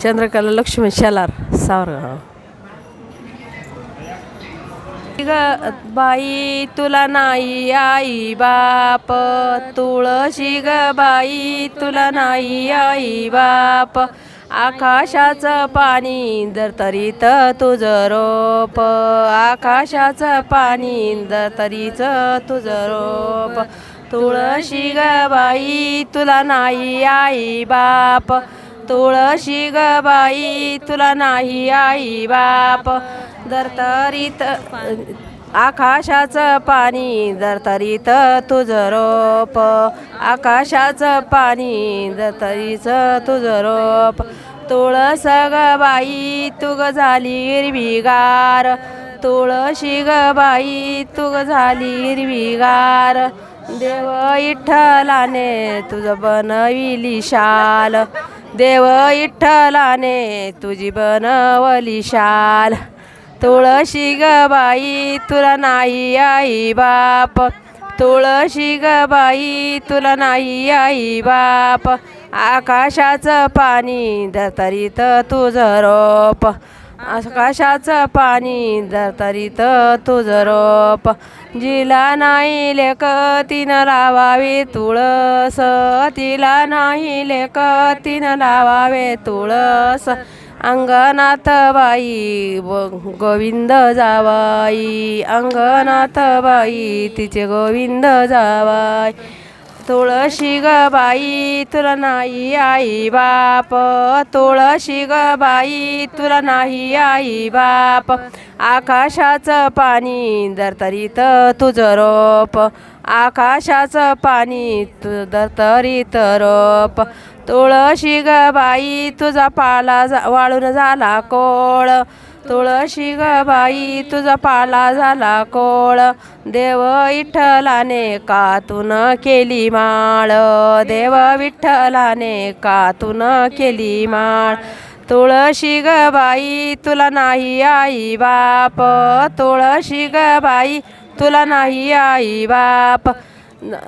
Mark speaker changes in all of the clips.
Speaker 1: चंद्रकला लक्ष्मी शेलार सावरगाव ग बाई तुला नाही आई बाप तुळशी ग बाई तुला नाही आई बाप आकाशाचं पाणी दर तरीत तुझं रोप आकाशाचं पाणी दर तरीच तुझं रोप तुळशी ग बाई तुला नाही आई बाप तुळशी ग बाई तुला नाही आई बाप. दरतरीत आकाशाचं पाणी दरतरीत तुझं रोप. आकाशाचं पाणी दरतरीच तुझं रोप. तुळस ग बाई तुग झाली हिरवीगार तुळशी ग बाई तुग झाली हिरवीगार देव इठ्ठलाने तुझं बनविली शाल. देव इठ्ठलाने तुझी बनवली शाल. तुळशी ग बाई तुला नाही आई बाप. तुळशी ग बाई तुला नाही आई बाप. आकाशाचं पाणी दतरीत तुझं रोप. आकाशाचं पाणी धरतरीत तुझ रोप जिला नाही लेक तिनं लावावे तुळस. तिला नाही लेक तिनं लावावे तुळस. अंगनाथ बाई गोविंद जावाई. अंगनाथ बाई तिचे गोविंद जावाई. तुळशी ग बाई तुला नाही आई बाप. तुळशी ग बाई तुला नाही आई बाप. आकाशाचं पाणी दरतरीत तुझं रोप. आकाशाचं पाणी तु दरतरीत रोप. तुळशी ग बाई तुझा पाला जा वाळून झाला कोळ. तुळशी ग बाई तुझा पाला झाला कोळ. देव विठ्ठलाने कातून केली माळ. देव विठ्ठलाने कातून केली माळ. तुळशी ग बाई तुला नाही आई बाप. तुळशी ग बाई तुला नाही आई बाप.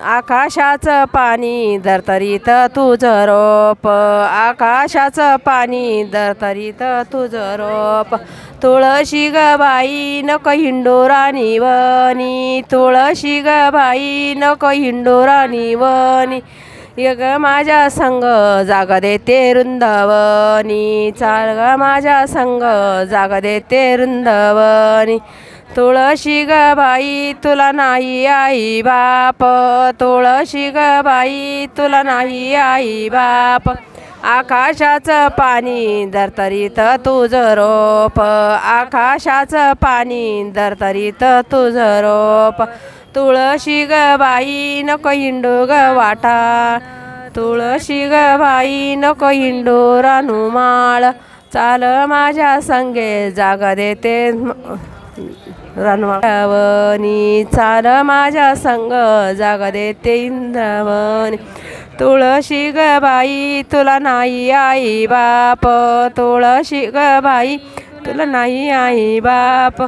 Speaker 1: आकाशाचं पाणी धरतरीत तुझं रोप. आकाशाचं पाणी धरतरीत तुझं रोप. तुळशी ग बाई नको हिंडोरानी वनी तुळशी ग बाई नको हिंडोरानी वनी यग माझ्या संग जागा देते रुंदावनी चाल ग माझ्या संग जाग देते रुंदावनी तुळशी ग बाई तुला नाही आई बाप. तुळशी ग बाई तुला नाही आई बाप. आकाशाचं पाणी दरतरीत तुझं रोप. आकाशाचं पाणी दरतरीत तुझं रोप. तुळशी ग बाई नको हिंडू ग वाटा. तुळशी ग बाई नको हिंडू रानुमाळ चाल माझ्या संगे जागा देते रणवावनी चाल माझ्या संग जागा देते इंद्रावणी तुळशी ग बाई तुला नाही आई बाप. तुळशी ग बाई तुला नाही आई बाप.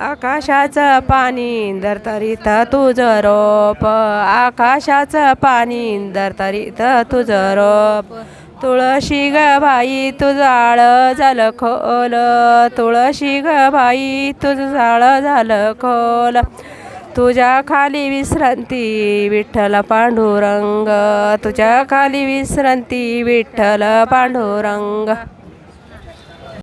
Speaker 1: आकाशाचं पाणी दरतरीत तुझं रोप. आकाशाचं पाणी दरतरीत तुझं रोप. तुळशी ग बाई तुझं आळ झालं खोल. तुळशी ग बाई तुझं आळ झालं खोल. तुझ्या खाली विश्रांती विठ्ठल पांडुरंग. तुझ्या खाली विश्रांती विठ्ठल पांडुरंग.